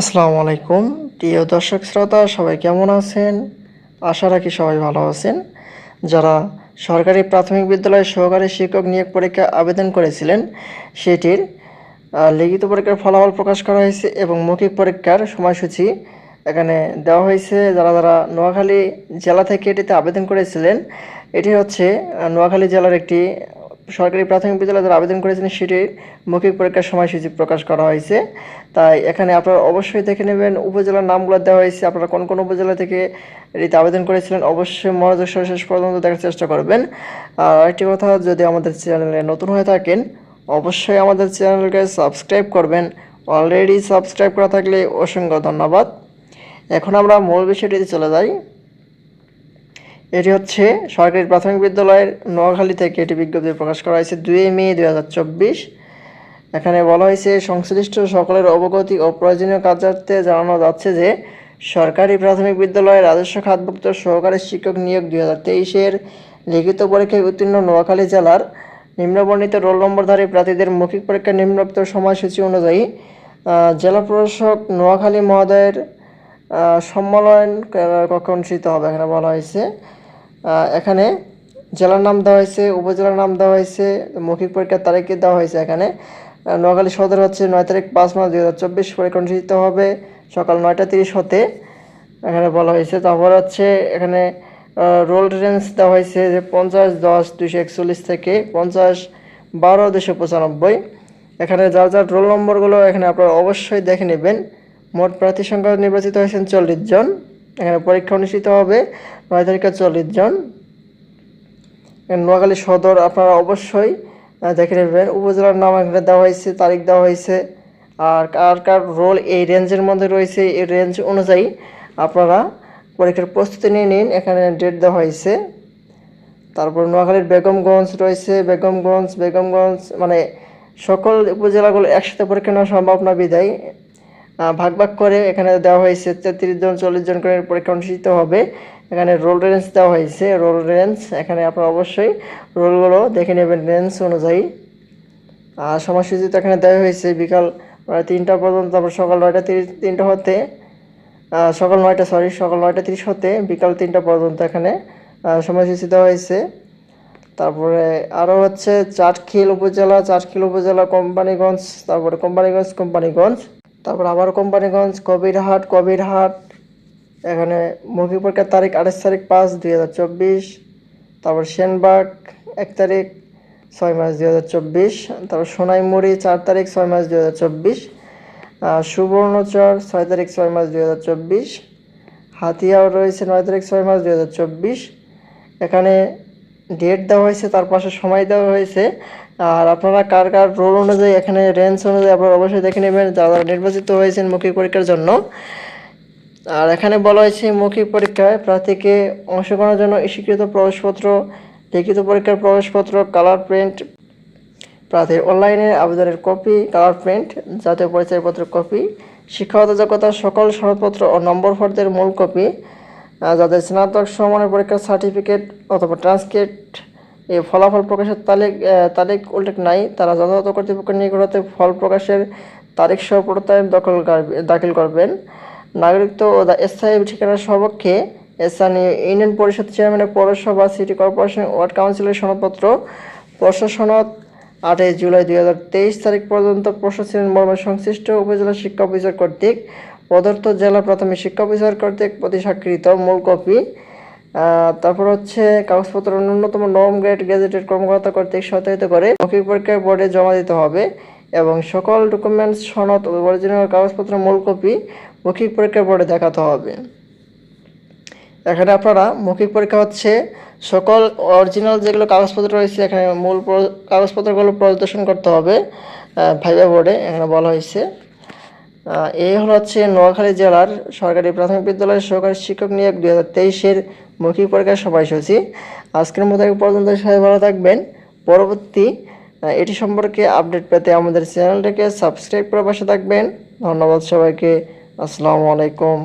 আসসালামু আলাইকুম। প্রিয় দর্শক শ্রোতা, সবাই কেমন আছেন? আশা রাখি সবাই ভালো আছেন। যারা সরকারি প্রাথমিক বিদ্যালয়ে সহকারী শিক্ষক নিয়োগ পরীক্ষা আবেদন করেছিলেন, সেটির লিখিত পরীক্ষার ফলাফল প্রকাশ করা হয়েছে এবং মৌখিক পরীক্ষার সময়সূচি এখানে দেওয়া হয়েছে। যারা যারা নোয়াখালী জেলা থেকে এটিতে আবেদন করেছিলেন, এটি হচ্ছে নোয়াখালী জেলার একটি সরকারি প্রাথমিক বিদ্যালয়ে যারা আবেদন করেছেন সেটির মৌখিক পরীক্ষার সময়সূচি প্রকাশ করা হয়েছে। তাই এখানে আপনারা অবশ্যই দেখে নেবেন উপজেলার নামগুলো দেওয়া হয়েছে। আপনারা কোন কোন উপজেলা থেকে এটিতে আবেদন করেছিলেন অবশ্যই মনোযোগ শেষ পর্যন্ত দেখার চেষ্টা করবেন। আর একটি কথা, যদি আমাদের চ্যানেলে নতুন হয়ে থাকেন, অবশ্যই আমাদের চ্যানেলকে সাবস্ক্রাইব করবেন। অলরেডি সাবস্ক্রাইব করা থাকলে অসংখ্য ধন্যবাদ। এখন আমরা মূল বিষয়টিতে চলে যাই। এটি হচ্ছে সরকারি প্রাথমিক বিদ্যালয়ের নোয়াখালী থেকে এটি বিজ্ঞপ্তি প্রকাশ করা হয়েছে দুই মে দুই হাজার চব্বিশ। এখানে বলা হয়েছে, সংশ্লিষ্ট সকলের অবগতি ও প্রয়োজনীয় কার্যার্থে জানানো যাচ্ছে যে, সরকারি প্রাথমিক বিদ্যালয়ের রাজস্ব খাতভুক্ত সহকারী শিক্ষক নিয়োগ দুই হাজার তেইশের লিখিত পরীক্ষায় উত্তীর্ণ নোয়াখালী জেলার নিম্নবর্ণিত রোল নম্বরধারী প্রার্থীদের মৌখিক পরীক্ষা নিম্নোক্ত সময়সূচি অনুযায়ী জেলা প্রশাসক নোয়াখালী মহোদয়ের সম্মেলন কক্ষ অনুষ্ঠিত হবে। এখানে বলা হয়েছে এখানে জেলার নাম দেওয়া হয়েছে, উপজেলার নাম দেওয়া হয়েছে, মৌখিক পরীক্ষার তারিখে দেওয়া হয়েছে এখানে। নোয়াখালী সদর হচ্ছে নয় তারিখ পাঁচ মাস দুই হাজার চব্বিশ পরীক্ষা অনুষ্ঠিত হবে, সকাল নয়টা তিরিশ হতে এখানে বলা হয়েছে। তারপর হচ্ছে এখানে রোল রেঞ্জ দেওয়া হয়েছে যে পঞ্চাশ, দশ, দুইশো একচল্লিশ থেকে পঞ্চাশ, বারো দুশো পঁচানব্বই। এখানে যার যার রোল নম্বরগুলো এখানে আপনারা অবশ্যই দেখে নেবেন। মোট প্রার্থী সংখ্যা নির্বাচিত হয়েছেন চল্লিশ জন। এখানে পরীক্ষা অনুষ্ঠিত হবে। নয় তারিখে চল্লিশ জন। নোয়াখালী সদর আপনারা অবশ্যই দেখে নেবেন। উপজেলার নাম এখানে দেওয়া হয়েছে, তারিখ দেওয়া হয়েছে। আর কার কার রোল এই রেঞ্জের মধ্যে রয়েছে, এই রেঞ্জ অনুযায়ী আপনারা পরীক্ষার প্রস্তুতি নিয়ে নিন। এখানে ডেট দেওয়া হয়েছে। তারপর নোয়াখালীর বেগমগঞ্জ রয়েছে। বেগমগঞ্জ বেগমগঞ্জ মানে সকল উপজেলাগুলো একসাথে পরীক্ষা নেওয়া সম্ভব না, বিদায়। ভাগ ভাগ করে এখানে দেওয়া হয়েছে তেত্রিশ জন, চল্লিশ জন করে পরীক্ষা অনুষ্ঠিত হবে। এখানে রোল রেঞ্জ দেওয়া হয়েছে রোল রেঞ্জ এখানে আপনারা অবশ্যই রোলগুলো দেখে নেবেন রেঞ্জ অনুযায়ী। আর সময়সূচি তো এখানে দেওয়া হয়েছে বিকাল প্রায় তিনটা পর্যন্ত, তারপর সকাল নয়টা তিরিশ, তিনটা হতে সকাল নয়টা সরি সকাল নয়টা তিরিশ হতে বিকাল তিনটা পর্যন্ত এখানে সময়সূচি দেওয়া হয়েছে। তারপরে আরও হচ্ছে চাটখিল উপজেলা চাটখিল উপজেলা কোম্পানিগঞ্জ, তারপরে কোম্পানিগঞ্জ কোম্পানিগঞ্জ। তারপর আবার কোম্পানিগঞ্জ, কবিরহাট কবিরহাট, এখানে মৌখিক পরীক্ষার তারিখ আঠাশ তারিখ পাঁচ দুই হাজার চব্বিশ, তারপর সেনবাগ এক তারিখ ছয় মাস দুই হাজার চব্বিশ, তারপর সোনাইমুড়ি চার তারিখ ছয় মাস দুই হাজার চব্বিশ সুবর্ণচর ছয় তারিখ ছয় মাস দুই হাজার চব্বিশ, হাতিয়াও রয়েছে নয় তারিখ ছয় মাস দুই হাজার চব্বিশ, এখানে ডেট দেওয়া হয়েছে, তার পাশে সময় দেওয়া হয়েছে। আর আপনারা কার কার রোল অনুযায়ী, এখানে রেঞ্জ অনুযায়ী আপনারা অবশ্যই দেখে নেবেন, যারা নির্বাচিত হয়েছেন মৌখিক পরীক্ষার জন্য। আর এখানে বলা হয়েছে, মৌখিক পরীক্ষায় প্রার্থীকে অংশগ্রহণের জন্য স্বীকৃত প্রবেশপত্র, লিখিত পরীক্ষার প্রবেশপত্র কালার প্রিন্ট প্রার্থীর অনলাইনে আবেদনের কপি কালার প্রিন্ট জাতীয় পরিচয়পত্র কপি শিক্ষাগত যোগ্যতা সকল সনদপত্র ও নম্বর ফর্দের মূল কপি যাদের স্নাতক সমানের পরীক্ষার সার্টিফিকেট অথবা ট্রান্সক্রিপ্ট এই ফলাফল প্রকাশের আহ, তারিখ উল্লেখ নাই তারা যথাযথ কর্তৃপক্ষের নিকট হতে ফল প্রকাশের তারিখ সহ প্রত্যয়ন দখল দাখিল করবেন। নাগরিকত্ব ও স্থায়ী ঠিকানার সপক্ষে স্থানীয় ইউনিয়ন পরিষদ চেয়ারম্যানের পৌরসভা সিটি কর্পোরেশন ওয়ার্ড কাউন্সিলের সনদপত্র। প্রশাসনত আটই জুলাই দুই হাজার তেইশ তারিখ পর্যন্ত প্রশাসন মর্মে সংশ্লিষ্ট উপজেলা শিক্ষা অফিসার কর্তৃক পদার্থ জেলা প্রাথমিক শিক্ষা অফিসার কর্তৃক প্রতি স্বাক্ষরিত মূল কপি। তারপর হচ্ছে কাগজপত্র ন্যূনতম নবম গ্রেড গেজেটেড কর্মকর্তা কর্তৃক সত্যায়িত করে মৌখিক পরীক্ষার বোর্ডে জমা দিতে হবে এবং সকল ডকুমেন্টস, সনদ অরিজিনাল কাগজপত্র মূল কপি মৌখিক পরীক্ষার বোর্ডে দেখাতে হবে। এখানে আপনারা মৌখিক পরীক্ষা হচ্ছে সকল অরিজিনাল যেগুলো কাগজপত্র রয়েছে, এখানে মূল কাগজপত্রগুলো প্রদর্শন করতে হবে ভাইবা বোর্ডে, এখানে বলা হয়েছে। এই হল হচ্ছে নোয়াখালী জেলার সরকারি প্রাথমিক বিদ্যালয়ের সহকারী শিক্ষক নিয়োগ দুই হাজার তেইশের মৌখিক পরীক্ষার সময়সূচি আজকের মতো পর্যন্ত, সবাই ভালো থাকবেন। পরবর্তী এটি সম্পর্কে আপডেট পেতে আমাদের চ্যানেলটিকে সাবস্ক্রাইব করে পাশে থাকবেন। ধন্যবাদ সবাইকে। আসসালামু আলাইকুম।